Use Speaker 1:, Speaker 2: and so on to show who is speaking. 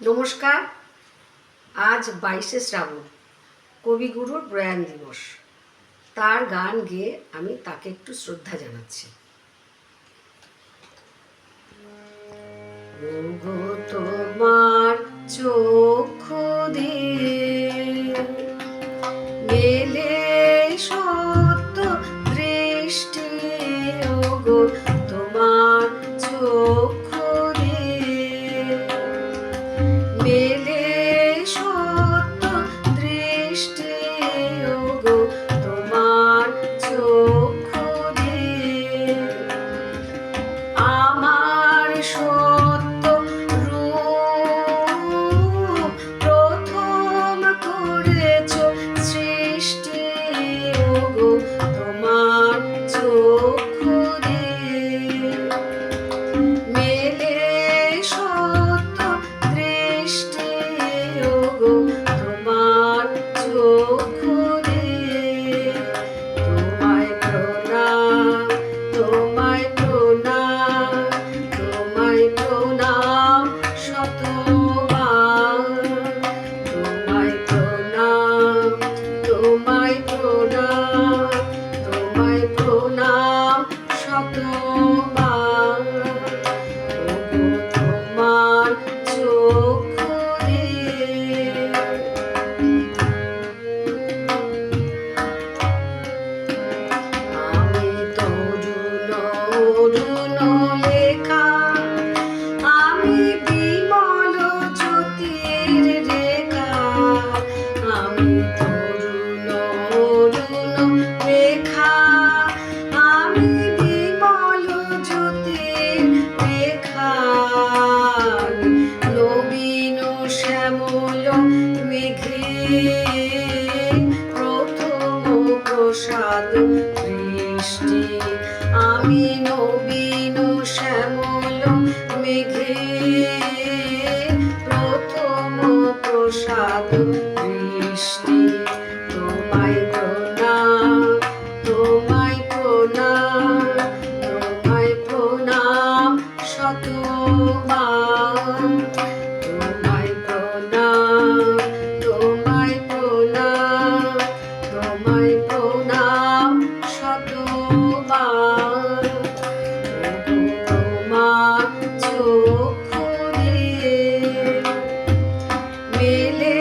Speaker 1: নমস্কার। আজ বাইশে শ্রাবণ, কবিগুরুর প্রয়াণ দিবস। তার গান গেয়ে আমি তাকে একটু শ্রদ্ধা জানাচ্ছি। তোমার চোখ দিয়ে Krishna. প্রসাদ বৃষ্টি আমি নবীন শ্যামল মেঘে। প্রথম প্রসাদ বৃষ্টি তোমায় প্রণাম তোমায় প্রণাম তোমায় প্রণাম শতবার পেলে